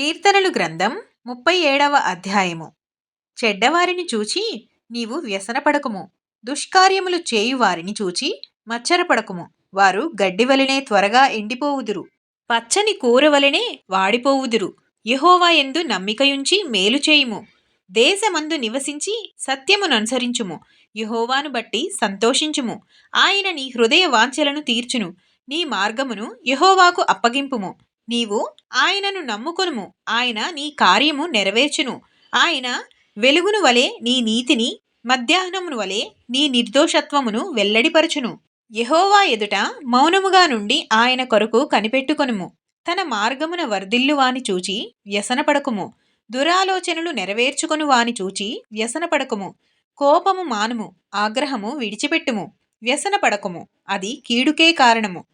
కీర్తనలు గ్రంథం ముప్పై ఏడవ అధ్యాయము. చెడ్డవారిని చూచి నీవు వ్యసనపడకుము. దుష్కార్యములు చేయువారిని చూచి మచ్చరపడకుము. వారు గడ్డివలనే త్వరగా ఎండిపోవుదురు. పచ్చని కూరవలనే వాడిపోవుదురు. యహోవా ఎందు నమ్మికయుంచి మేలు చేయుము. దేశమందు నివసించి సత్యముననుసరించుము. యహోవాను బట్టి సంతోషించుము. ఆయన నీ హృదయ వాంఛలను తీర్చును. నీ మార్గమును యహోవాకు అప్పగింపుము. నీవు ఆయనను నమ్ముకొనుము. ఆయన నీ కార్యము నెరవేర్చును. ఆయన వెలుగును వలె నీ నీతిని మధ్యాహ్నమును వలె నీ నిర్దోషత్వమును వెల్లడిపరచును. యహోవా ఎదుట మౌనముగా నుండి ఆయన కొరకు కనిపెట్టుకొనుము. తన మార్గమున వర్ధిల్లు వాని చూచి వ్యసనపడకుము. దురాలోచనలు నెరవేర్చుకొను వాని చూచి వ్యసనపడకుము. కోపము మానుము. ఆగ్రహము విడిచిపెట్టుము. వ్యసనపడకుము. అది కీడుకే కారణము.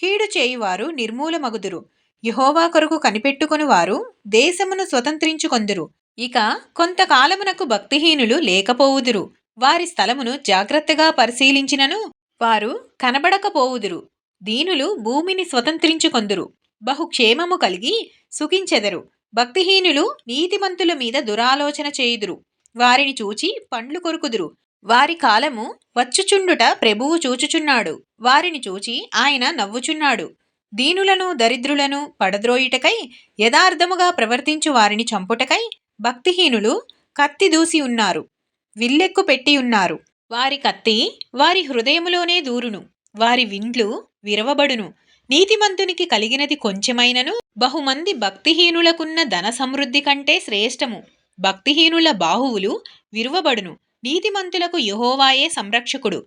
కీడు చేయువారు నిర్మూలమగుదురు. యహోవా కొరకు కనిపెట్టుకుని వారు దేశమును స్వతంత్రించుకొందురు. ఇక కొంతకాలమునకు భక్తిహీనులు లేకపోవుదురు. వారి స్థలమును జాగ్రత్తగా పరిశీలించినను వారు కనబడకపోవుదురు. దీనులు భూమిని స్వతంత్రించుకొందురు. బహుక్షేమము కలిగి సుఖించెదరు. భక్తిహీనులు నీతిమంతుల మీద దురాలోచన చేయుదురు. వారిని చూచి పండ్లు కొరుకుదురు. వారి కాలము వచ్చుచుండుట ప్రభువు చూచుచున్నాడు. వారిని చూచి ఆయన నవ్వుచున్నాడు. దీనులను దరిద్రులను పడద్రోయుటకై యథార్థముగా ప్రవర్తించు వారిని చంపుటకై భక్తిహీనులు కత్తి దూసి ఉన్నారు విల్లెక్కు పెట్టి ఉన్నారు. వారి కత్తి వారి హృదయములోనే దూరును వారి విండ్లు విరవబడును. నీతిమంతునికి కలిగినది కొంచెమైనను బహుమంది భక్తిహీనులకున్న ధన సమృద్ధి కంటే శ్రేష్టము. భక్తిహీనుల బాహువులు విరువబడును. నీతిమంతులకు యహోవాయే సంరక్షకుడు.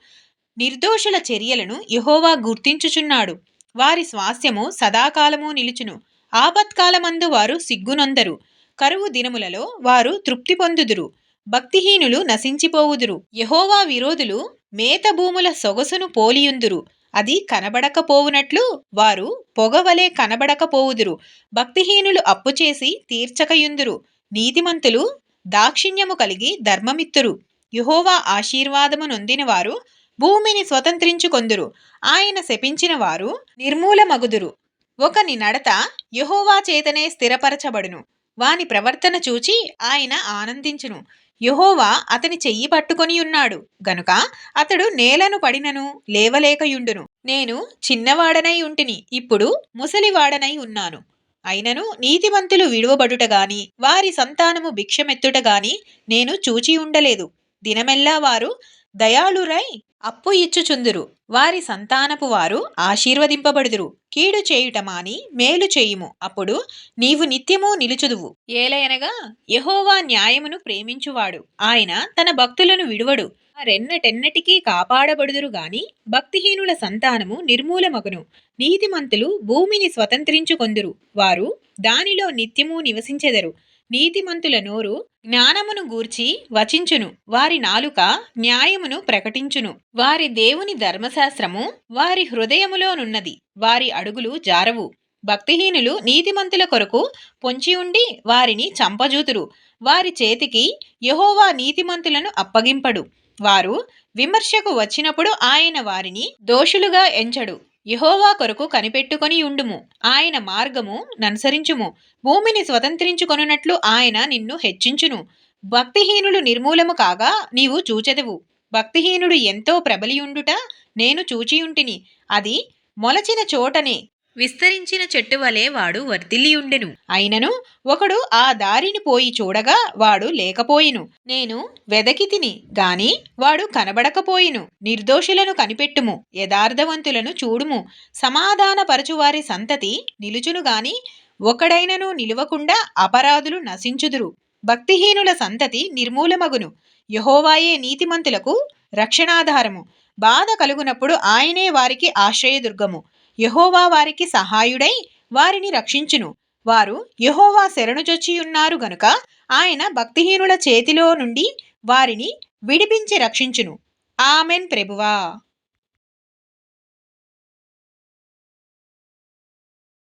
నిర్దోషుల చర్యలను యహోవా గుర్తించుచున్నాడు. వారి స్వాస్థ్యము సదాకాలము నిలుచును. ఆపత్కాలమందు వారు సిగ్గునొందరు. కరువు దినములలో వారు తృప్తి పొందుదురు. భక్తిహీనులు నశించిపోవుదురు. యహోవా విరోధులు మేత భూముల సొగసును పోలియుందురు. అది కనబడకపోవునట్లు వారు పొగవలే కనబడకపోవుదురు. భక్తిహీనులు అప్పుచేసి తీర్చకయుందురు. నీతిమంతులు దాక్షిణ్యము కలిగి ధర్మమిత్తురు. యుహోవా ఆశీర్వాదము నొందిన వారు భూమిని స్వతంత్రించుకొందురు ఆయన శపించిన వారు నిర్మూలమగుదురు. ఒకని నడత యహోవా చేతనే స్థిరపరచబడును. వాని ప్రవర్తన చూచి ఆయన ఆనందించును. యహోవా అతని చెయ్యి పట్టుకొని ఉన్నాడు. గనుక అతడు నేలను పడినను లేవలేకయుండును. నేను చిన్నవాడనై ఉంటిని ఇప్పుడు ముసలివాడనై ఉన్నాను. అయినను నీతిమంతులు విడువబడుట గాని వారి సంతానము భిక్షమెత్తుట గాని నేను చూచి ఉండలేదు. దినమెల్లా వారు దయాళురై అప్పు ఇచ్చుచుందురు. వారి సంతానపు వారు ఆశీర్వదింపబడుదురు. కీడు చేయుట మాని మేలు చేయుము. అప్పుడు నీవు నిత్యము నిలుచుదువు. ఏలయనగా యహోవా న్యాయమును ప్రేమించువాడు. ఆయన తన భక్తులను విడువడు. రెన్నటెన్నటికీ కాపాడబడుదురు గాని భక్తిహీనుల సంతానము నిర్మూలమగును. నీతిమంతులు భూమిని స్వతంత్రించుకొందురు. వారు దానిలో నిత్యము నివసించెదరు. నీతిమంతుల నోరు జ్ఞానమును గూర్చి వచించును. వారి నాలుక న్యాయమును ప్రకటించును. వారి దేవుని ధర్మశాస్త్రము వారి హృదయములోనున్నది. వారి అడుగులు జారవు. భక్తిహీనులు నీతిమంతుల కొరకు పొంచి ఉండి వారిని చంపజూతురు. వారి చేతికి యహోవా నీతిమంతులను అప్పగింపడు. వారు విమర్శకు వచ్చినప్పుడు ఆయన వారిని దోషులుగా ఎంచడు. యహోవా కొరకు కనిపెట్టుకొని ఉండుము. ఆయన మార్గము ననుసరించుము. భూమిని స్వతంత్రించుకొనున్నట్లు ఆయన నిన్ను హెచ్చించును. భక్తిహీనులు నిర్మూలము కాగా నీవు చూచెదవు. భక్తిహీనుడు ఎంతో ప్రబలియుండుట నేను చూచియుంటిని. అది మొలచిన చోటనే విస్తరించిన చెట్టు వలె వాడు వర్ధిల్లియుండెను. అయినను ఒకడు ఆ దారిని పోయి చూడగా వాడు లేకపోయిను. నేను వెదకితిని గాని వాడు కనబడకపోయిను. నిర్దోషులను కనిపెట్టుము యథార్థవంతులను చూడుము. సమాధానపరచువారి సంతతి నిలుచును గాని ఒకడైనను నిలువకుండా అపరాధులు నశించుదురు. భక్తిహీనుల సంతతి నిర్మూలమగును. యహోవాయే నీతిమంతులకు రక్షణాధారము. బాధ కలుగునప్పుడు ఆయనే వారికి ఆశ్రయదుర్గము. యహోవా వారికి సహాయుడై వారిని రక్షించును. వారు యహోవా శరణుజొచ్చియున్నారు గనుక ఆయన భక్తిహీనుల చేతిలో నుండి వారిని విడిపించి రక్షించును. ఆమెన్ ప్రభువా.